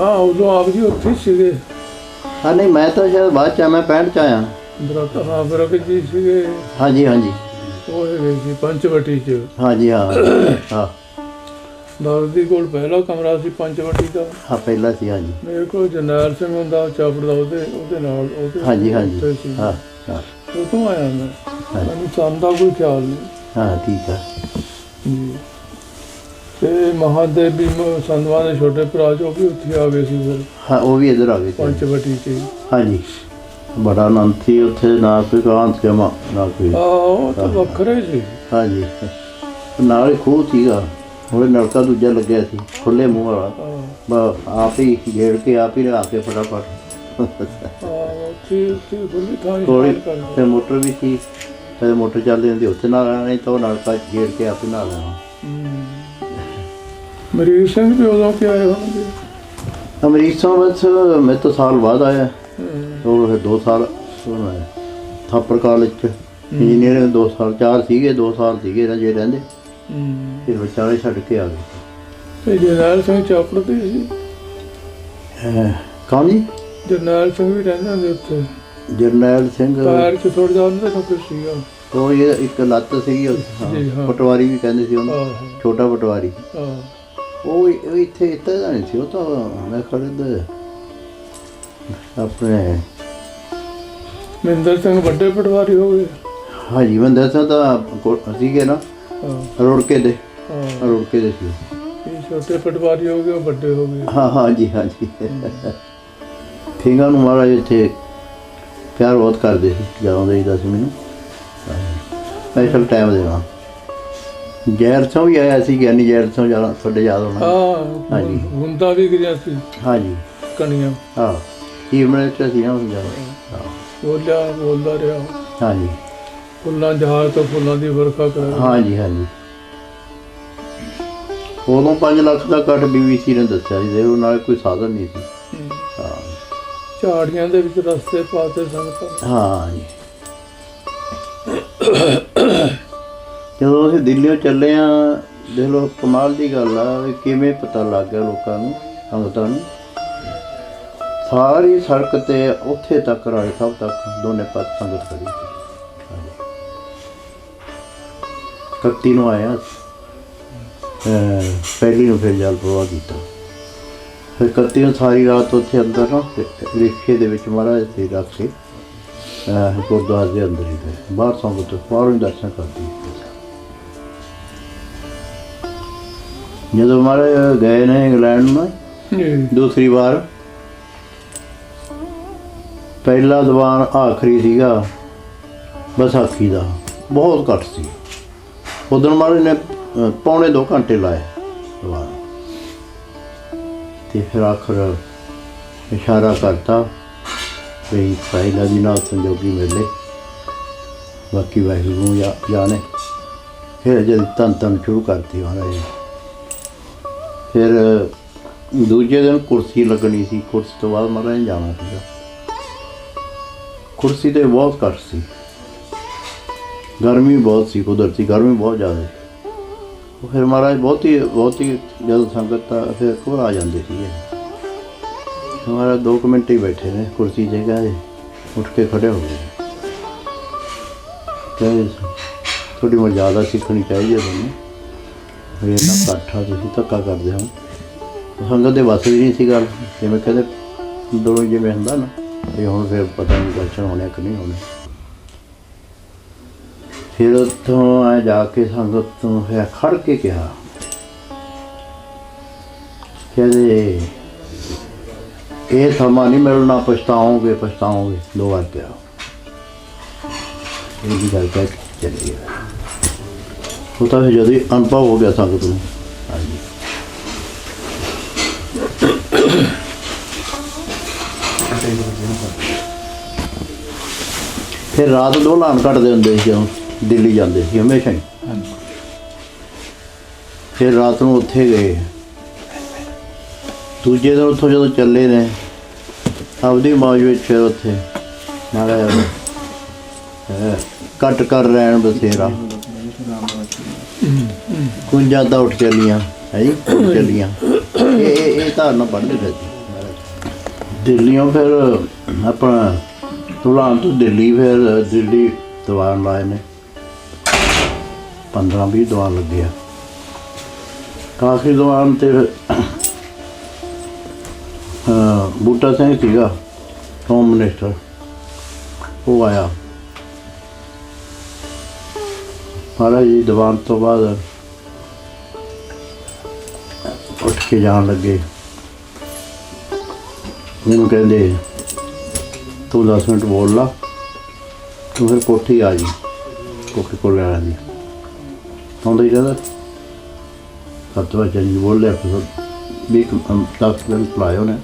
ਹਾਂ ਉਦੋਂ ਆਪ ਜੀ ਉੱਥੇ ਸੀਗੇ। ਹਾਂ ਨਹੀਂ ਮੈਂ ਤਾਂ ਸ਼ਾਇਦ ਬਾਅਦ ਚ ਆ, ਮੈਂ 65 ਚ ਆਇਆ। ਹਾਂ ਜੀ ਸੀਗੇ। ਹਾਂਜੀ ਹਾਂਜੀ। ਉਹ ਹੈਗੇ ਸੀ ਪੰਚਵਟੀ ਚ। ਹਾਂਜੀ ਹਾਂ ਹਾਂ। ਦਾਦੀ ਕੋਲ ਪਹਿਲਾ ਕਮਰਾ ਸੀ ਪੰਚਵਟੀ ਦਾ। ਹਾਂ ਪਹਿਲਾਂ ਸੀ ਹਾਂਜੀ। ਮੇਰੇ ਕੋਲ ਜਰਨੈਲ ਸਿੰਘ ਹੁੰਦਾ ਚਾਪੜ ਦਾ ਉਹਦੇ ਉਹਦੇ ਨਾਲ ਉਹਦੇ ਹਾਂਜੀ ਉੱਥੇ ਹਾਂਜੀ ਸੀ। ਹਾਂ ਹਾਂ। ਉਹ ਤੋਂ ਆਇਆ ਮੈਂ। ਹਾਂਜੀ। ਮੈਨੂੰ ਸੰਨ ਦਾ ਕੋਈ ਖਿਆਲ ਨਹੀਂ। ਹਾਂ ਠੀਕ ਆ। ਜੀ। ਤੇ ਮਹਾਦੇਵ ਵੀ ਮ- ਸੰਧਵਾਂ ਦੇ ਛੋਟੇ ਭਰਾ ਜੋ ਵੀ ਉੱਥੇ ਆ ਗਏ ਸੀ ਫਿਰ। ਹਾਂ ਉਹ ਵੀ ਇੱਧਰ ਆ ਗਏ ਸੀ। ਪੰਚਵਟੀ ਚ। ਹੀ। ਹਾਂਜੀ। ਬੜਾ ਆਨੰਦ ਸੀ ਉੱਥੇ ਨਾ ਕੋਈ ਕਾਂਤ ਜਮਾ ਨਾ ਕੋਈ। ਆ ਉਹ ਤਾਂ ਵੱਖਰੇ ਸੀ। ਹਾਂਜੀ। ਨਾਲ ਹੀ ਖੂਹ ਸੀਗਾ। ਉਹਦੇ ਨਲਕਾ ਦੂਜਾ ਲੱਗਿਆ ਸੀ ਖੁੱਲੇ ਮੂੰਹ ਵਾਲਾ। ਹਾਂ। ਬਸ ਆਪ ਹੀ ਗੇੜ ਕੇ ਆਪ ਹੀ ਲਗਾ ਕੇ ਫਟਾਫਟ। ਆ ਉੱਥੇ ਉੱਥੇ ਖੁੱਲੀ ਥਾਂ ਕੋਲੀ ਇਸ਼ਨਾਨ ਕਰਦੇ ਤੇ ਮੋਟਰ ਵੀ ਸੀ। ਤੇ ਮੋਟਰ ਚੱਲਦੀ ਹੁੰਦੀ ਉੱਥੇ ਨਾਲ ਲੈਣਾ ਨਹੀਂ ਤਾਂ ਉਹ ਨਲਕਾ ਗੇੜ ਕੇ ਆਪ ਹੀ ਨਾਲ ਹਮ। ਮਰੀਜ਼ ਸਿੰਘ ਵੀ ਉਦੋਂ ਕਿ ਆਏ ਹੋਣਗੇ। ਅਮਰੀਕਾ ਵਿੱਚ ਮੈਂ ਤਾਂ ਸਾਲ ਬਾਅਦ ਆਇਆ। ਉਹ ਫਿਰ ਦੋ ਸਾਲ ਮੈਂ ਥਾਪਰ ਕਾਲਜ ਚ। ਇੰਜੀਨੀਅਰਿੰਗ ਦੋ ਸਾਲ ਚਾਰ ਸੀਗੇ ਦੋ ਸਾਲ ਸੀਗੇ ਜੇ ਰਹਿੰਦੇ। ਫਿਰ ਵਿਚਾਲੇ ਛੱਡ ਕੇ ਆ ਗਏ। ਤੇ ਜਰਨੈਲ ਸਿੰਘ ਚਾਪੜ ਦੇ ਸੀ? ਕੌਣ ਜੀ? ਜਰਨੈਲ ਸਿੰਘ ਵੀ ਰਹਿੰਦੇ ਹੁੰਦੇ ਉੱਥੇ। ਜਰਨੈਲ ਸਿੰਘ। ਪੈਰ ਚ ਥੋੜਾ ਜਿਹਾ ਉਹਨਾਂ ਦਾ ਨੌਕਰ ਸੀਗਾ। ਉਹ ਇਹ ਇੱਕ ਲੱਤ ਸੀਗੀ। ਪਟਵਾਰੀ ਵੀ ਕਹਿੰਦੇ ਸੀ ਉਹਨੂੰ। ਛੋਟਾ ਪਟਵਾਰੀ। ਉਹ ਉਹ ਇੱਥੇ ਇੱਥੇ ਦਾ ਨਹੀਂ ਸੀ ਉਹ ਤਾਂ ਮੈਂ ਖੜਦ ਆਪਣੇ ਮਹਿੰਦਰ ਸਿੰਘ ਵੱਡੇ ਪਟਵਾਰੀ ਹੋ ਗਏ। ਹਾਜੀ ਬੰਦਾ ਸਾਹਿਬ ਤਾਂ ਸੀਗੇ ਨਾ ਰੋੜਕੇ ਦੇ। ਰੋੜਕੇ ਦੇ ਸੀ। ਛੋਟੇ ਪਟਵਾਰੀ ਹੋ ਗਏ ਵੱਡੇ ਹੋ ਗਏ। ਹਾਂ ਹਾਂ ਜੀ ਹਾਂ ਜੀ ਸਿੰਘਾਂ ਨੂੰ ਮਹਾਰਾਜ ਇੱਥੇ ਪਿਆਰ ਬਹੁਤ ਕਰਦੇ ਸੀ ਜਦੋਂ ਦੇਈਦਾ ਸੀ ਮੈਨੂੰ। ਸਪੈਸ਼ਲ ਟਾਈਮ ਦੇਣਾ ਜੈਰ ਤੋਂ ਵੀ ਆਇਆ ਸੀ ਗਿਆਨੀ ਜੈਰ ਤੋਂ ਜ਼ਿਆਦਾ ਤੁਹਾਡੇ ਯਾਦ ਹੋਣਾ। ਹਾਂ ਹਾਂਜੀ। ਹੁੰਦਾ ਵੀ ਗਿਆ ਸੀ। ਹਾਂਜੀ। ਕਣੀਆਂ। ਹਾਂ ਚੀਫ ਮਿਨਿਸਟਰ ਸੀ ਨਾ ਹਾਂ ਬੋਲਿਆ ਬੋਲਦਾ ਰਿਹਾ। ਹਾਂਜੀ। ਫੁੱਲਾਂ ਜਹਾਜ਼ ਤੋਂ ਫੁੱਲਾਂ ਦੀ ਵਰਖਾ ਕਰ ਹਾਂਜੀ ਹਾਂਜੀ। ਉਦੋਂ 5 ਲੱਖ ਦਾ ਕੱਟ ਬੀਬੀਸੀ ਨੇ ਦੱਸਿਆ ਸੀ ਉਹ ਨਾਲ ਕੋਈ ਸਾਧਨ ਨਹੀਂ ਸੀ। ਹਾਂ। ਝਾੜੀਆਂ ਦੇ ਵਿੱਚ ਰਸਤੇ ਪਾਤੇ ਸੰਗਤਾਂ ਹਾਂ ਜੀ ਜਦੋਂ ਅਸੀਂ ਦਿੱਲੀੋਂ ਚੱਲੇ ਆ, ਦੇਖ ਲਓ, ਕਮਾਲ ਦੀ ਗੱਲ ਆ ਵੀ ਕਿਵੇਂ ਪਤਾ ਲੱਗ ਗਿਆ ਲੋਕਾਂ ਨੂੰ, ਸੰਗਤਾਂ ਨੂੰ। ਸਾਰੀ ਸੜਕ ਤੇ ਉੱਥੇ ਤੱਕ ਰਾਏ ਸਾਹਿਬ ਤੱਕ, ਦੋਨੇ ਪਾਸੇ ਸੰਗਤ ਖੜੀ ਸੀ। ਕੱਤੀ ਨੂੰ ਆਇਆ ਅਹ ਪਹਿਲੀ ਨੂੰ ਫਿਰ ਜਲ ਪ੍ਰਵਾਹ ਕੀਤਾ। ਫਿਰ ਕੱਤੀ ਨੂੰ ਸਾਰੀ ਰਾਤ ਉੱਥੇ ਅੰਦਰ ਨਾ ਰਿਕਸ਼ੇ ਦੇ ਵਿੱਚ ਮਹਾਰਾਜ ਤੇ ਰੱਖ ਕੇ ਅਹ ਗੁਰਦੁਆਰੇ ਦੇ ਅੰਦਰ ਹੀ ਗਏ। ਬਾਹਰ ਸੰਗਤ, ਬਾਹਰੋਂ ਹੀ ਦਰਸ਼ਨ ਕਰਦੀ। ਜਦੋਂ ਮਹਾਰਾਜ ਗਏ ਨੇ ਇੰਗਲੈਂਡ ਨੂੰ ਜੀ। ਦੂਸਰੀ ਵਾਰ ਪਹਿਲਾ ਦੀਵਾਨ ਆਖਰੀ ਸੀਗਾ ਵਿਸਾਖੀ ਦਾ ਬਹੁਤ ਘੱਟ ਸੀ। ਉਦੋਂ ਮਹਾਰਾਜ ਨੇ ਪੌਣੇ 2 ਘੰਟੇ ਲਾਏ ਦੀਵਾਨ ਤੇ ਫਿਰ ਆਖਰ ਇਸ਼ਾਰਾ ਕਰਤਾ ਵੀ ਪਹਿਲਾ ਦੀ ਨਾਲ ਸੰਜੋਗੀ ਮਿਲੇ ਬਾਕੀ ਵਾਹਿਗੁਰੂ ਜਾਣੇ। ਫਿਰ ਜਦ ਤਨ ਤਨ ਸ਼ੁਰੂ ਕਰਤੀ ਮਹਾਰਾਜ ਨੇ ਫਿਰ ਦੂਜੇ ਦਿਨ ਕੁਰਸੀ ਲੱਗਣੀ ਸੀ। ਕੁਰਸੀ ਤੋਂ ਬਾਅਦ ਮਹਾਰਾਜ ਨੇ ਜਾਣਾ ਸੀਗਾ। ਕੁਰਸੀ ਤੇ ਬਹੁਤ ਘੱਟ ਸੀ। ਗਰਮੀ ਬਹੁਤ ਸੀ ਕੁਦਰਤੀ, ਗਰਮੀ ਬਹੁਤ ਜ਼ਿਆਦਾ ਸੀ। ਉਹ ਫਿਰ ਮਹਾਰਾਜ ਬਹੁਤ ਹੀ ਬਹੁਤ ਹੀ ਜਦੋਂ ਸੰਗਤ ਤਾਂ ਫਿਰ ਘਬਰਾ ਜਾਂਦੇ ਸੀਗੇ। ਹਮਾਰਾ 2 ਮਿੰਟ ਹੀ ਬੈਠੇ ਨੇ ਕੁਰਸੀ ਤੇ ਗਏ ਉੱਠ ਕੇ ਖੜੇ ਹੋ ਗਏ। ਕਹਿੰਦੇ ਥੋੜੀ ਮਰਜ਼ਾਦਾ ਸਿੱਖਣੀ ਚਾਹੀਦੀ ਹੈ ਤੁਹਾਨੂੰ। ਵੀ ਇੰਨਾ ਇਕੱਠਾ ਤੁਸੀਂ ਧੱਕਾ ਕਰਦੇ ਹੋ। ਸੰਗਤ ਦੇ ਵੱਸ ਵੀ ਨਹੀਂ ਸੀ ਗੱਲ। ਜਿਵੇਂ ਕਹਿੰਦੇ ਦੋ ਜਿਵੇਂ ਹੁੰਦਾ ਨਾ ਤੇ ਹੁਣ ਫਿਰ ਪਤਾ ਨਹੀਂ ਦਰਸ਼ਨ ਹੋਣੇ ਕਿ ਨਹੀਂ ਹੋਣੇ। ਫਿਰ ਉੱਥੋਂ ਆ ਜਾ ਕੇ ਸੰਗਤ ਤੋਂ ਫਿਰ ਖੜ ਕੇ ਕਿਹਾ, ਕਹਿੰਦੇ, ਇਹ ਸਮਾਂ ਨਹੀਂ ਮਿਲਣਾ, ਪਛਤਾਓਗੇ ਪਛਤਾਓਗੇ। ਦੋ ਵਾਰ ਕਿਹਾ। ਇਹ ਵੀ ਗੱਲ ਕਹਿ ਕੇ ਚਲੇ ਉਹ ਤਾਂ ਫਿਰ ਜਦੋਂ ਹੀ ਅਨੁਭਵ ਹੋ ਗਿਆ ਸੰਗਤ ਨੂੰ। ਹਾਂਜੀ ਫਿਰ ਰਾਤ ਦੋ ਲਾਣ ਕੱਟਦੇ ਹੁੰਦੇ ਸੀ ਜਦੋਂ ਦਿੱਲੀ ਜਾਂਦੇ ਸੀ ਹਮੇਸ਼ਾ ਹੀ। ਫਿਰ ਰਾਤ ਨੂੰ ਉੱਥੇ ਗਏ। ਦੂਜੇ ਦਿਨ ਉੱਥੋਂ ਜਦੋਂ ਚੱਲੇ ਨੇ ਆਪਦੀ ਮੌਜ ਵਿੱਚ ਫਿਰ ਉੱਥੇ ਨਾਲੇ ਕੱਟ ਕਰ ਰਹਿਣ ਬਸੇਰਾ ਕੁੰਜਾਂ ਤਾਂ ਉੱਠ ਚੱਲੀਆਂ, ਹੈ ਜੀ? ਉੱਠ ਚੱਲੀਆਂ। ਇਹ ਇਹ ਇਹ ਧਾਰਨਾ ਪੜ੍ਹਦੇ ਰਹੇ ਸੀ ਦਿੱਲੀੋਂ ਫਿਰ ਆਪਣਾ ਤੁਲਾਂ ਤੋਂ ਦਿੱਲੀ ਫਿਰ ਦਿੱਲੀ ਦੀਵਾਨ ਲਾਏ ਨੇ। 15 20 ਦੀਵਾਨ ਲੱਗੇ ਕਾਫੀ ਦੀਵਾਨ ਤੇ ਬੂਟਾ ਸਿੰਘ ਸੀਗਾ, ਹੋਮ ਮਿਨਿਸਟਰ। ਉਹ ਆਇਆ। ਮਹਾਰਾਜ ਜੀ, ਦੀਵਾਨ ਤੋਂ ਬਾਅਦ ਉੱਠ ਕੇ ਜਾਣ ਲੱਗੇ। ਮੈਨੂੰ ਕਹਿੰਦੇ, ਤੂੰ 10 ਮਿੰਟ ਬੋਲ ਲਾ, ਤੂੰ ਫਿਰ ਕੋਠੀ ਆ ਜੀ, ਕੋਠੀ ਕੋਲ ਆ। ਜੀ ਆਉਂਦਾ ਹੀ ਕਹਿੰਦਾ ਸੱਤ ਵਜੇ ਜੀ ਬੋਲ ਲਿਆ, ਫਿਰ ਵੀ 10 ਮਿੰਟ ਲਾਏ ਉਹਨੇ।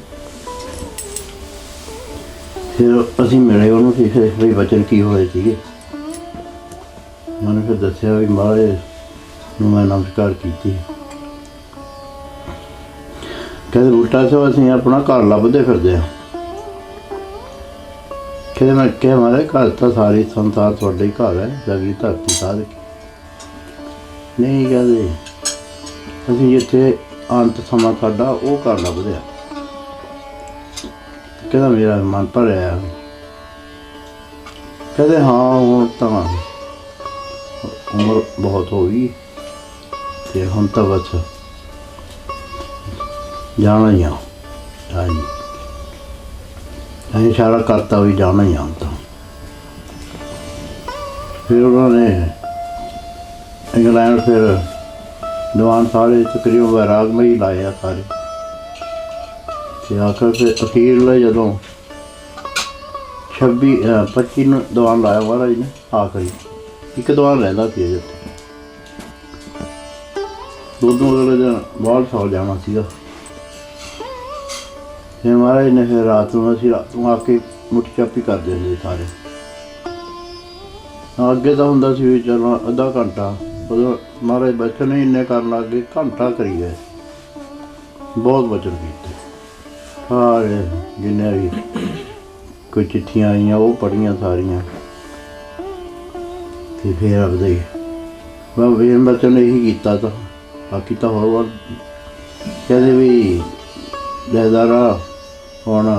ਫਿਰ ਅਸੀਂ ਮਿਲੇ ਉਹਨੂੰ ਕਿ ਫਿਰ ਵੀ ਬਚਨ ਕੀ ਹੋਏ ਸੀਗੇ। ਮੈਨੂੰ ਫਿਰ ਦੱਸਿਆ ਵੀ ਮਹਾਰਾਜ ਨੂੰ ਮੈਂ ਨਮਸਕਾਰ ਕੀਤੀ ਕਹਿੰਦੇ ਉਲਟਾ ਸੋ ਅਸੀਂ ਆਪਣਾ ਘਰ ਲੱਭਦੇ ਫਿਰਦੇ ਆ ਕਹਿੰਦੇ ਮੈਂ ਕਿਹਾ ਮਹਾਰਾਜ ਘਰ ਤਾਂ ਸਾਰੀ ਸੰਸਾਰ ਤੁਹਾਡੇ ਘਰ ਹੈ ਜਗੀ ਧਰਤੀ ਸਾਧ ਨਹੀਂ ਕਹਿੰਦੇ ਅਸੀਂ ਜਿੱਥੇ ਅੰਤ ਸਮਾਂ ਸਾਡਾ ਉਹ ਘਰ ਲੱਭਦੇ ਆ ਕਹਿੰਦਾ ਮੇਰਾ ਮਨ ਭਰਿਆ ਕਹਿੰਦੇ ਹਾਂ ਹੁਣ ਤਾਂ ਉਮਰ ਬਹੁਤ ਹੋ ਗਈ ਤੇ ਹੁਣ ਤਾਂ ਬਸ ਜਾਣਾ ਹੀ ਆ। ਹਾਂਜੀ ਅਸੀਂ ਇਸ਼ਾਰਾ ਕਰਤਾ ਵੀ ਜਾਣਾ ਹੀ ਆ ਹੁਣ ਤਾਂ। ਫਿਰ ਉਹਨਾਂ ਨੇ ਇੰਗਲੈਂਡ ਫਿਰ ਦੀਵਾਨ ਸਾਰੇ ਤਕਰੀਬਨ ਵੈਰਾਗਮਈ ਲਾਏ ਆ ਸਾਰੇ। ਤੇ ਆਖਰ ਫਿਰ ਅਖੀਰਲੇ ਜਦੋਂ 26 ਅਹ 25 ਨੂੰ ਦੀਵਾਨ ਲਾਇਆ ਮਹਾਰਾਜ ਨੇ, ਆਖਰੀ। ਇੱਕ ਦੀਵਾਨ ਰਹਿੰਦਾ ਸੀ ਅਜੇ ਦੋ ਦੋ ਅਗਲੇ ਦਿਨ ਬਾਹਰ ਸੌ ਜਾਣਾ ਸੀਗਾ। ਫਿਰ ਮਹਾਰਾਜ ਨੇ ਫਿਰ ਰਾਤ ਨੂੰ ਅਸੀਂ ਰਾਤ ਨੂੰ ਆ ਕੇ ਮੁੱਠ ਚਾਪੀ ਕਰਦੇ ਹੁੰਦੇ ਸੀ ਸਾਰੇ। ਅੱਗੇ ਤਾਂ ਹੁੰਦਾ ਸੀ ਵੀ ਚਲੋ ਅੱਧਾ ਘੰਟਾ, ਉਦੋਂ ਮਹਾਰਾਜ ਬਚਨ ਹੀ ਇੰਨੇ ਕਰਨ ਲੱਗ ਗਏ, ਘੰਟਾ ਕਰੀ ਗਏ ਬਹੁਤ ਬਚਨ ਕੀਤੇ। ਸਾਰੇ ਜਿੰਨੇ ਵੀ ਕੋਈ ਚਿੱਠੀਆਂ ਆਈਆਂ, ਉਹ ਪੜੀਆਂ ਸਾਰੀਆਂ। ਤੇ ਫਿਰ ਆਪਦੇ ਹੀ ਮੈਂ ਵੀਰ ਬਚਨ ਇਹੀ ਕੀਤਾ ਤਾਂ, ਬਾਕੀ ਤਾਂ ਹੋਰ ਹੋਰ ਕਹਿੰਦੇ ਵੀ ਜੈਦਾਰਾ ਹੁਣ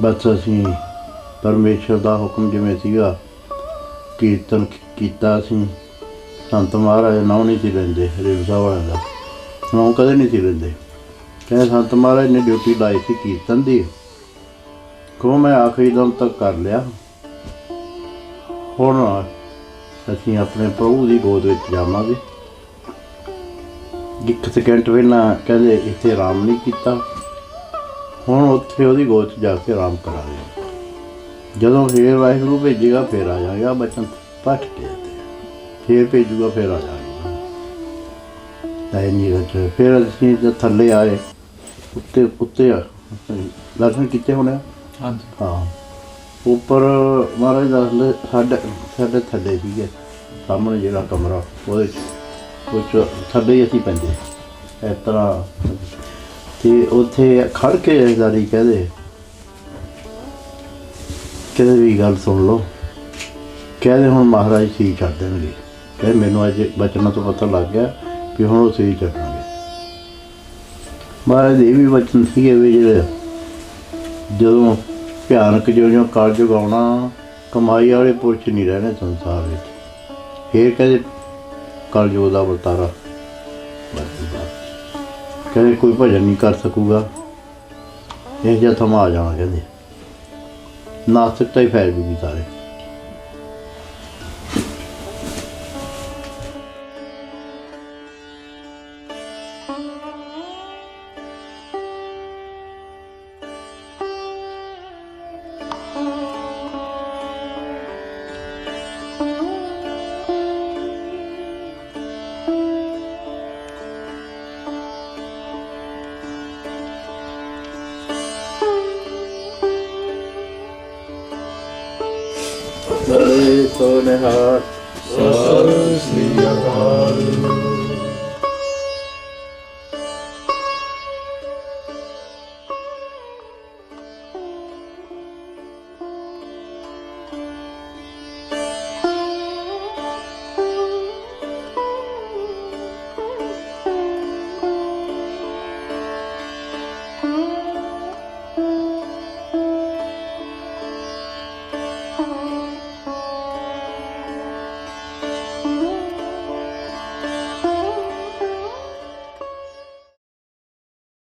ਬਸ ਅਸੀਂ ਪਰਮੇਸ਼ਰ ਦਾ ਹੁਕਮ ਜਿਵੇਂ ਸੀਗਾ, ਕੀਰਤਨ ਕੀਤਾ ਅਸੀਂ ਸੰਤ ਮਹਾਰਾਜ ਨਾਮ ਨਹੀਂ ਸੀ ਲੈਂਦੇ, ਹਰੇਕ ਸਾਹਿਬ ਵਾਲਿਆਂ ਦਾ ਨਾਮ ਕਦੇ ਨਹੀਂ ਸੀ ਲੈਂਦੇ। ਕਹਿੰਦੇ ਸੰਤ ਮਹਾਰਾਜ ਨੇ ਡਿਊਟੀ ਲਾਈ ਸੀ ਕੀਰਤਨ ਦੀ। ਕੋ ਮੈਂ ਆਖਰੀ ਦਮ ਤੱਕ ਕਰ ਲਿਆ। ਹੁਣ ਅਸੀਂ ਆਪਣੇ ਪ੍ਰਭੂ ਦੀ ਗੋਦ ਵਿੱਚ ਜਾਵਾਂਗੇ। ਇੱਕ ਸਕਿੰਟ ਪਹਿਲਾਂ ਕਹਿੰਦੇ ਇੱਥੇ ਆਰਾਮ ਨਹੀਂ ਕੀਤਾ। ਹੁਣ ਉੱਥੇ ਉਹਦੀ ਗੋਦ 'ਚ ਜਾ ਕੇ ਆਰਾਮ ਕਰਾਂਗੇ ਜਦੋਂ ਫੇਰ ਵਾਹਿਗੁਰੂ ਭੇਜੇਗਾ ਫੇਰ ਆ ਜਾਏਗਾ ਬਚਨ ਪੱਠ ਕੇ ਤੇ ਫੇਰ ਭੇਜੂਗਾ ਫੇਰ ਆ ਜਾਏਗਾ। ਨਹੀਂ ਨਹੀਂ ਰੱਜ ਫੇਰ ਅਸੀਂ ਜਦ ਥੱਲੇ ਆਏ ਉੱਤੇ ਉੱਤੇ ਆ। ਦਰਸ਼ਨ ਕੀਤੇ ਹੋਣੇ? ਹਾਂਜੀ। ਹਾਂ। ਉੱਪਰ ਮਹਾਰਾਜ ਦੱਸਦੇ ਸਾਡੇ ਸਾਡੇ ਥੱਲੇ ਸੀਗੇ ਸਾਹਮਣੇ ਜਿਹੜਾ ਕਮਰਾ, ਉਹਦੇ ਚ ਥੱਲੇ ਹੀ ਅਸੀਂ ਪੈਂਦੇ ਇਸ ਤਰ੍ਹਾਂ। ਤੇ ਉੱਥੇ ਖੜ ਕੇ ਜੈਦਾਰੀ ਕਹਦੇ, ਕਹਿੰਦੇ ਵੀ ਗੱਲ ਸੁਣ ਲਓ, ਕਹਿੰਦੇ ਹੁਣ ਮਹਾਰਾਜ ਸੀ ਛੱਡ ਦੇਣਗੇ, ਕਹਿੰਦੇ ਮੈਨੂੰ ਅੱਜ ਬਚਨਾਂ ਤੋਂ ਪਤਾ ਲੱਗ ਗਿਆ ਵੀ ਹੁਣ ਉਹ ਸੀ ਛੱਡਣਗੇ ਮਹਾਰਾਜ ਦੇ ਇਹ ਵੀ ਬਚਨ ਸੀਗੇ ਵੀ ਜਿਹੜੇ ਜਦੋਂ ਭਿਆਨਕ ਜਿਉਂ-ਜਿਉਂ ਕਾਲਯੁਗ ਆਉਣਾ ਕਮਾਈ ਵਾਲੇ ਪੁਰਸ਼ ਨਹੀਂ ਰਹਿਣੇ ਸੰਸਾਰ ਵਿੱਚ। ਫੇਰ ਕਹਿੰਦੇ ਕਲਯੁਗ ਦਾ ਵਰਤਾਰਾ। ਕਹਿੰਦੇ, ਕੋਈ ਭਜਨ ਨਹੀਂ ਕਰ ਸਕੂਗਾ। ਇਹ ਜਿਹਾ ਥਮਾ ਆ ਜਾਣਾ ਕਹਿੰਦੇ। ਨਾਸਤਿਕਤਾ ਹੀ ਫੈਲ ਜੂਗੀ ਸਾਰੇ। ਸੋਨਹਾਰ ਸੋ